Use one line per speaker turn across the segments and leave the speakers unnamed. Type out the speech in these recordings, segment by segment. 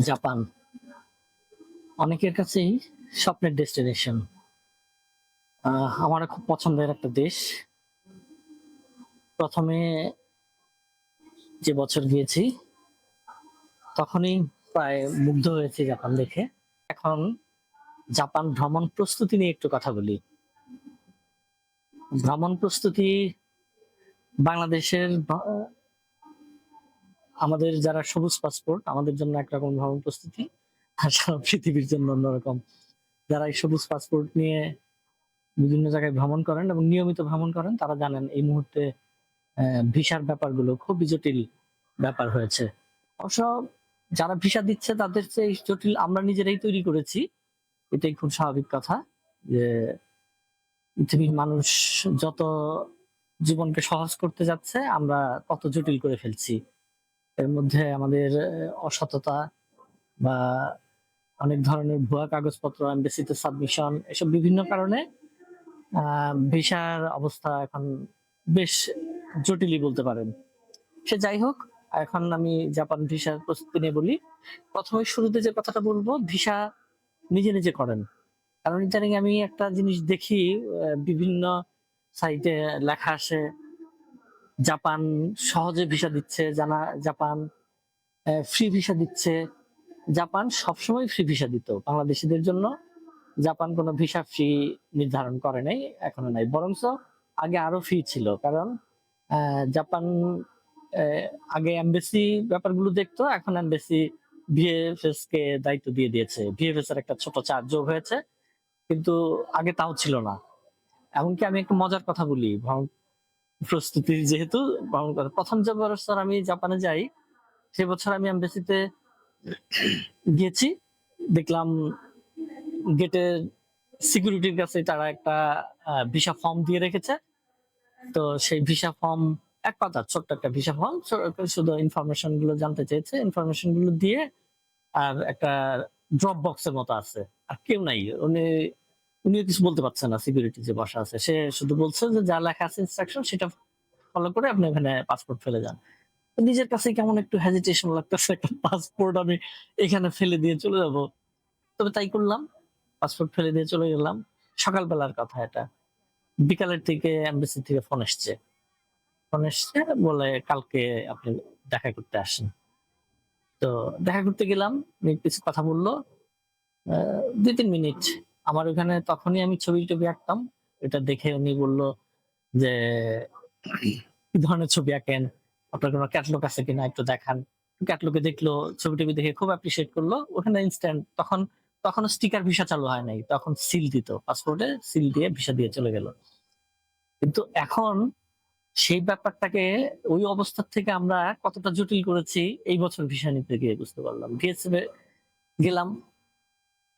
Japan. অনেকের কাছেই স্বপ্নের ডেস্টিনেশন। আমার খুব পছন্দের একটা দেশ। প্রথমে যে বছর গিয়েছি, তখনই প্রায় মুগ্ধ হয়েছে জাপান দেখে। এখন জাপান ভ্রমণ প্রস্তুতি নিয়ে একটু কথা বলি। ভ্রমণ প্রস্তুতি বাংলাদেশের আমাদের যারা সবুজ পাসপোর্ট আমাদের জন্য একরকম ভ্রমণ প্রস্তুতি, আর সারা পৃথিবীর জন্য অন্যরকম যারা এই সবুজ পাসপোর্ট নিয়ে বিভিন্ন জায়গায় ভ্রমণ করেন এবং নিয়মিত ভ্রমণ করেন, তারা জানেন এই মুহূর্তে ভিসার ব্যাপারগুলো খুবই জটিল ব্যাপার হয়েছে। অবশ্য যারা ভিসা দিচ্ছে, তাদের চেয়ে জটিল আমরা নিজেরাই তৈরি করেছি। এটাই খুব স্বাভাবিক কথা যে পৃথিবীর মানুষ যত জীবনকে সহজ করতে যাচ্ছে, আমরা তত জটিল করে ফেলছি। এর মধ্যে আমাদের অসততা বা অনেক ধরনের ভুয়া কাগজপত্র এমবেসিতে সাবমিশন এসব বিভিন্ন কারণে ভিসার অবস্থা এখন বেশ জটিলই বলতে পারেন। সে যাই হোক, এখন আমি জাপান ভিসার প্রস্তুতি নিয়ে বলি। প্রথমে শুরুতে যে কথাটা বলব, ভিসা নিজে নিজে করেন। কারণ ইদানিং আমি একটা জিনিস দেখি বিভিন্ন সাইটে লেখা আসে জাপান সহজে ভিসা দিচ্ছে, জানা, জাপান ফ্রি ভিসা দিচ্ছে। জাপান সবসময় ফ্রি ভিসা দিত। বাংলাদেশিদের জন্য জাপান কোনো ভিসা ফ্রি নির্ধারণ করে নাই, এখনও নাই। বরঞ্চ আগে আরও ফ্রি ছিল। কারণ জাপান আগে এমবেসি ব্যাপারগুলো দেখতো, এখন এমবেসি ভিএফএস কে দায়িত্ব দিয়ে দিয়েছে। ভিএফএস এর একটা ছোট চার্জ যোগ হয়েছে, কিন্তু আগে তাও ছিল না। এমনকি আমি একটু মজার কথা বলি প্রস্তুতি যেহেতু প্রথম যে বছর আমি জাপানে যাই, সে বছর আমি এমবেসিতে গিয়েছি দেখলাম গেটের সিকিউরিটির কাছে তারা একটা ভিসা ফর্ম দিয়ে রেখেছে। তো সেই ভিসা ফর্ম, এক পাতা, ছোট্ট একটা ভিসা ফর্ম শুধু ইনফরমেশনগুলো জানতে চেয়েছে। ইনফরমেশনগুলো দিয়ে আর একটা ড্রপ বক্সের মতো আছে। আর কেউ নাই। উনি উনিও কিছু বলতে পারছে না সিকিউরিটি যে বসা আছে। সে শুধু বলছে যে যা লেখা আছে ইনস্ট্রাকশন সেটা ফলো করে আপনি ওখানে পাসপোর্ট ফেলে যান। নিজের কাছে কেমন একটু হেজিটেশন লাগতেছে, একটা পাসপোর্ট আমি এখানে ফেলে দিয়ে চলে যাব। তবে তাই করলাম পাসপোর্ট ফেলে দিয়ে চলে গেলাম। সকালবেলার কথা এটা। বিকালের থেকে এমবেসি থেকে ফোন এসছে। ফোন এসছে, বলে কালকে আপনি দেখা করতে আসেন। তো দেখা করতে গেলাম উনি কিছু কথা বলল। দুই তিন মিনিট আমার ওখানে তখনই আমি ছবি টবি আঁকতাম। এটা দেখে উনি বলল যে, কি ধরনের ছবি আঁকেন? আপনার কোনো ক্যাটলগ আছে কিনা একটু দেখান। ক্যাটলগে দেখল ছবি টবি দেখে খুব অ্যাপ্রিসিয়েট করল। ওখানে ইনস্ট্যান্ট তখন তখন স্টিকার ভিসা চালু হয় নাই। তখন সিল দিত পাসপোর্টে সিল দিয়ে ভিসা দিয়ে চলে গেল। কিন্তু এখন সেই ব্যাপারটাকে ওই অবস্থার থেকে আমরা কতটা জটিল করেছি, এই বছর ভিসা নিতে গিয়ে বুঝতে পারলাম। ভিএসএফ গেলাম।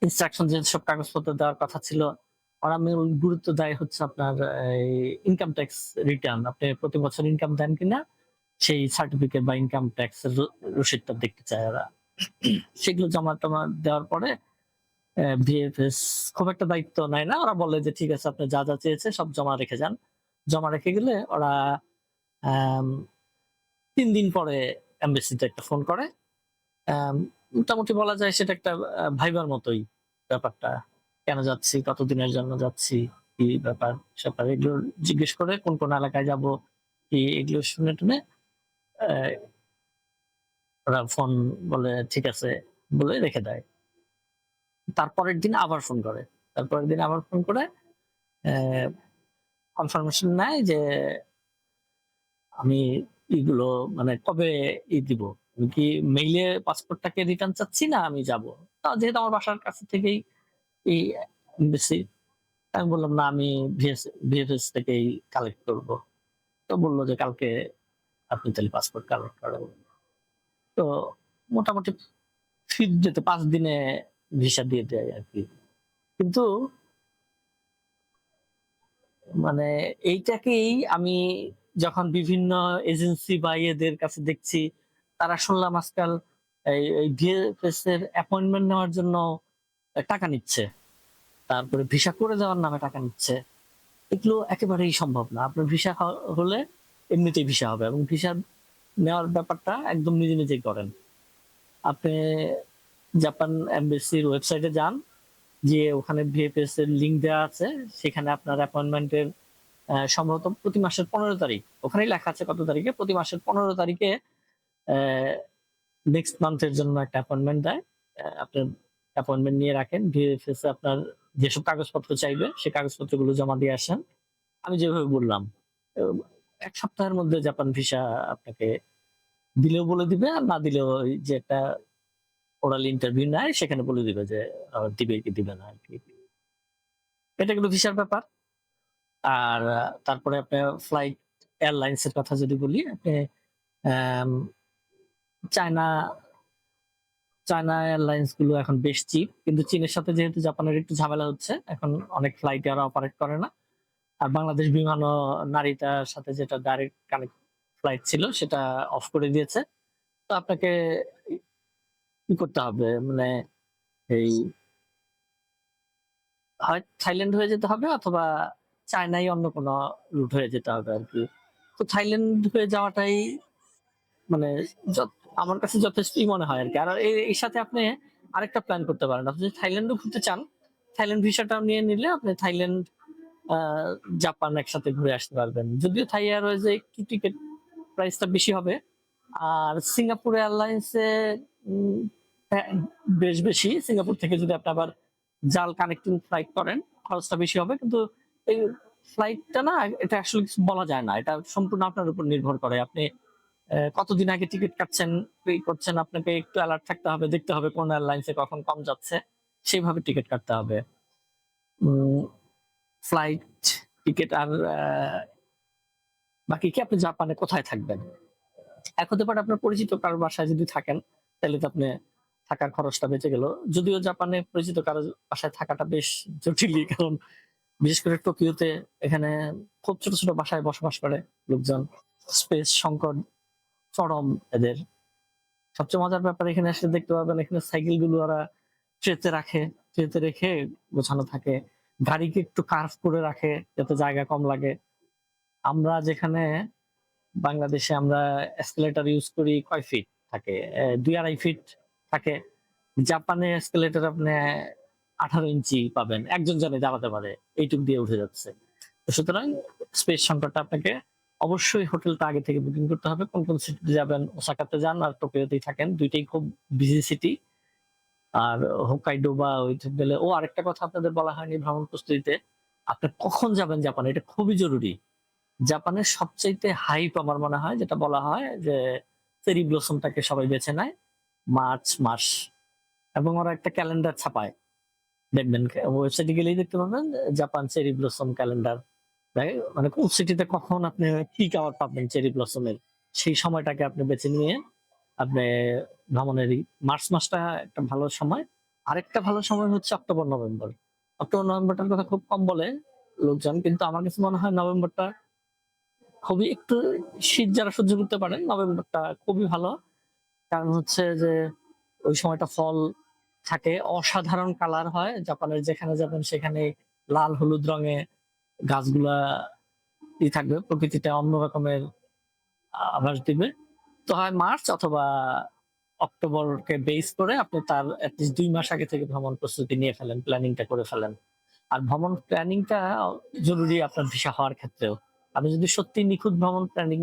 ইনস্ট্রাকশন যে সব কাগজপত্র দেওয়ার কথা ছিল। ওরা মূল গুরুত্ব দেয় হচ্ছে আপনার ইনকাম ট্যাক্স রিটার্ন আপনি প্রতি বছর ইনকাম দেন কিনা, সেই সার্টিফিকেট বা ইনকাম ট্যাক্স রসিদটা দেখতে চায় ওরা। সেগুলো জমা টমা দেওয়ার পরে ভিএফএস খুব একটা দায়িত্ব নেয় না। ওরা বলে যে, ঠিক আছে, আপনি যা যা চেয়েছে সব জমা রেখে যান। জমা রেখে গেলে ওরা তিন দিন পরে এমবেসিতে একটা ফোন করে। মোটামুটি বলা যায় সেটা একটা ভাইবার মতোই ব্যাপারটা। কেন যাচ্ছি? কতদিনের জন্য যাচ্ছি? কি ব্যাপার? স্যাপার এগুলো জিজ্ঞেস করে কোন কোন এলাকায় যাব, কি এগুলো শুনে টুনে ওরা ফোন বলে, ঠিক আছে বলে রেখে দেয়। তারপরের দিন আবার ফোন করে। তারপরের দিন আবার ফোন করে কনফার্মেশন নেয় যে আমি এগুলো মানে কবে ই দিব? কি মেইলে পাসপোর্টটাকে রিটার্ন চাচ্ছি না আমি যাব? তা যেহেতু আমার বাসার কাছে থেকেই এই এমবেসি আমি বললাম, না, আমি ভিএফএস থেকেই কালেক্ট করব। তো বলল যে, কালকে আপনি তাহলে পাসপোর্ট কালেক্ট করাবো তো মোটামুটি ফিট যেতে পাঁচ দিনে ভিসা দিয়ে দেয় আর কি। কিন্তু মানে এইটাকেই আমি যখন বিভিন্ন এজেন্সি বা ইয়েদের কাছে দেখছি তারা শুনলাম আজকাল এই ভিএফএস এর অ্যাপয়েন্টমেন্ট নেওয়ার জন্য টাকা নিচ্ছে। তারপরে ভিসা করে দেওয়ার নামে টাকা নিচ্ছে। এগুলো একেবারেই সম্ভব না। আপনার ভিসা হলে এমনিতেই ভিসা হবে এবং ভিসা নেওয়ার ব্যাপারটা একদম নিজে নিজেই করেন। আপনি জাপান এমবেসির ওয়েবসাইটে যান যে ওখানে ভিএফএস এর লিংক দেওয়া আছে। সেখানে আপনার অ্যাপয়েন্টমেন্টের সম্ভবত প্রতি মাসের পনেরো তারিখ। ওখানেই লেখা আছে কত তারিখে? প্রতি মাসের পনেরো তারিখে নেক্সট মান্থের জন্য একটা অ্যাপয়েন্টমেন্ট দেয়। আপনার অ্যাপয়েন্টমেন্ট নিয়ে রাখেন ভিএফএস আপনার যেসব কাগজপত্র চাইবে সেই কাগজপত্রগুলো জমা দিয়ে আসেন। আমি যেভাবে বললাম এক সপ্তাহের মধ্যে জাপান ভিসা আপনাকে দিলেও বলে দিবে, আর না দিলেও যে একটা ওরাল ইন্টারভিউ নেয়, সেখানে বলে দিবে যে দিবে কি, দিবে না আর কি। এটা কিন্তু ভিসার ব্যাপার। আর তারপরে আপনি ফ্লাইট এয়ারলাইন্স এর কথা যদি বলি, আপনি চায়না চায়না এয়ারলাইন্সগুলো এখন বেশ চিপ কিন্তু চীনের সাথে যেহেতু জাপানের একটু ঝামেলা হচ্ছে, এখন অনেক ফ্লাইট আর অপারেট করে না। আর বাংলাদেশ বিমানও নারীটার সাথে যেটা ডাইরেক্ট কানেক্ট ফ্লাইট ছিল, সেটা অফ করে দিয়েছে। তো আপনাকে কি করতে হবে? মানে এই হয় থাইল্যান্ড হয়ে যেতে হবে অথবা চায়নাই অন্য কোনো রুট হয়ে যেতে হবে আর কি? তো থাইল্যান্ড হয়ে যাওয়াটাই মানে আমার কাছে যথেষ্টই মনে হয় আর কি। আর এর- সাথে আপনি আরেকটা প্ল্যান করতে পারেন। আপনি থাইল্যান্ডও ঘুরতে চান থাইল্যান্ড ভিসাটা নিয়ে নিলে আপনি থাইল্যান্ড জাপান একসাথে ঘুরে আসতে পারবেন। যদিও থাই এয়ারওয়েজে একটু টিকিট প্রাইসটা বেশি হবে, আর সিঙ্গাপুর এয়ারলাইন্সে বেশ বেশি। সিঙ্গাপুর থেকে যদি আপনি আবার জাল কানেক্টিং ফ্লাইট করেন, খরচটা বেশি হবে। কিন্তু এই ফ্লাইটটা না, এটা আসলে কিছু বলা যায় না। এটা সম্পূর্ণ আপনার উপর নির্ভর করে। আপনি কতদিন আগে টিকিট কাটছেন পে করছেন? আপনাকে একটু অ্যালার্ট থাকতে হবে, দেখতে হবে কোন এয়ারলাইন্সে কখন কম যাচ্ছে। সেইভাবে টিকিট কাটতে হবে। ফ্লাইট টিকিট আর বাকি কি আপনি জাপানে কোথায় থাকবেন? এক হতে পারে আপনার পরিচিত কারোর বাসায় যদি থাকেন, তাহলে তো আপনি থাকার খরচটা বেঁচে গেল। যদিও জাপানে পরিচিত কারও বাসায় থাকাটা বেশ জটিলই, কারণ বিশেষ করে টোকিওতে এখানে খুব ছোট ছোট বাসায় বসবাস করে লোকজন। স্পেস সংকট চরম এদের। সবচেয়ে মজার ব্যাপার এখানে আসলে দেখতে পাবেন এখানে সাইকেলগুলো ওরা ট্রেতে রাখে ট্রেতে রেখে গোছানো থাকে। গাড়িকে একটু কার্ভ করে রাখে যাতে জায়গা কম লাগে। আমরা যেখানে বাংলাদেশে আমরা এসকেলেটর ইউজ করি কয় ফিট থাকে? দুই আড়াই ফিট থাকে। জাপানে এসকেলেটর আপনি আঠারো ইঞ্চি পাবেন। একজন জনে দাঁড়াতে পারে, এইটুক দিয়ে উঠে যাচ্ছে। সুতরাং স্পেস সংকটটা আপনাকে অবশ্যই হোটেলটা আগে থেকে বুকিং করতে হবে। কোন কোন সিটিতে যাবেন, ওসাকাতে যান আর টোকিওতেই থাকেন। দুইটাই খুব বিজি সিটি আর হোকাইডো বা ওই গেলে ও আরেকটা কথা আপনাদের বলা হয়নি ভ্রমণ প্রস্তুতিতে। আপনি কখন যাবেন জাপানে? এটা খুবই জরুরি। জাপানের সবচাইতে হাইপ আমার মনে হয়, যেটা বলা হয় যে চেরি ব্লসমটাকে সবাই বেছে নেয় মার্চ মাস এবং ওরা একটা ক্যালেন্ডার ছাপায়। দেখবেন ওয়েবসাইটে গেলেই দেখতে পাবেন, জাপান চেরি ব্লসম ক্যালেন্ডার। মানে কোন সিটিতে কখন আপনি পিক আওয়ার পাবেন চেরি ব্লসমের সেই সময়টাকে আপনি বেছে নিয়ে আপনি ভ্রমণের মার্চ মাসটা একটা ভালো সময়। আরেকটা ভালো সময় হচ্ছে অক্টোবর, নভেম্বর। অক্টোবর, নভেম্বরটার কথা খুব কম বলে লোকজন, কিন্তু আমার কাছে মনে হয় নভেম্বরটা খুবই একটু শীত যারা সহ্য করতে পারেন, নভেম্বরটা খুবই ভালো। কারণ হচ্ছে যে ওই সময়টা ফল থাকে। অসাধারণ কালার হয়। জাপানের যেখানে যাবেন সেখানে লাল, হলুদ রঙে গাছগুলা ই থাকবে, প্রকৃতিটা অন্য রকমের আভাস দিবে। তো হয় মার্চ অথবা অক্টোবরকে বেস করে আপনি তার দুই মাস আগে থেকে ভ্রমণ প্রস্তুতি নিয়ে ফেলেন প্ল্যানিংটা করে ফেলেন। আর ভ্রমণ প্ল্যানিংটা জরুরি আপনার ভিসা হওয়ার ক্ষেত্রেও। আপনি যদি সত্যি নিখুঁত ভ্রমণ প্ল্যানিং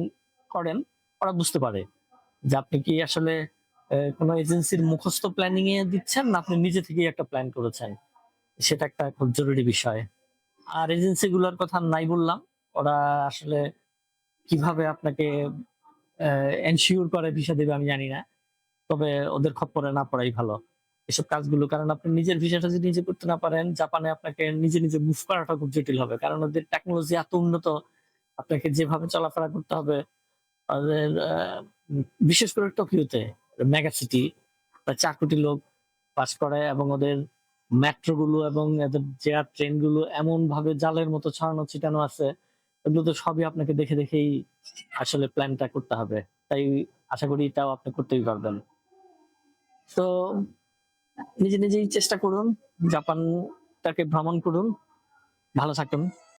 করেন, ওরা বুঝতে পারে যে আপনি কি আসলে কোনো এজেন্সির মুখস্থ প্ল্যানিং এ দিচ্ছেন না আপনি নিজে থেকেই একটা প্ল্যান করেছেন। সেটা একটা খুব জরুরি বিষয়। আর এজেন্সি গুলোর কথা নাই বললাম। ওরা আসলে কীভাবে আপনাকে এনশিওর করে ভিসা দেবে আমি জানি না। তবে ওদের খপ্পরে না পড়াই ভালো। এসব কাজগুলো, কারণ আপনি নিজের ভিসাটা যদি নিজে করতে না পারেন, জাপানে আপনাকে নিজে নিজে মুভ করাটা খুব জটিল হবে। কারণ ওদের টেকনোলজি এত উন্নত, আপনাকে যেভাবে চলাফেরা করতে হবে ওদের বিশেষ করে টোকিওতে মেগা সিটি প্রায় চার কোটি লোক বাস করে এবং ওদের মেট্রো গুলো এবং এদের ট্রেনগুলো ট্রেনগুলো এমন ভাবে জালের মতো ছড়ানো, ছিটানো আছে, এগুলো তো সবই আপনাকে দেখে দেখেই আসলে প্ল্যানটা করতে হবে। তাই আশা করি এটাও আপনি করতেই পারবেন। তো নিজে নিজেই চেষ্টা করুন, জাপানটাকে ভ্রমণ করুন, ভালো থাকুন।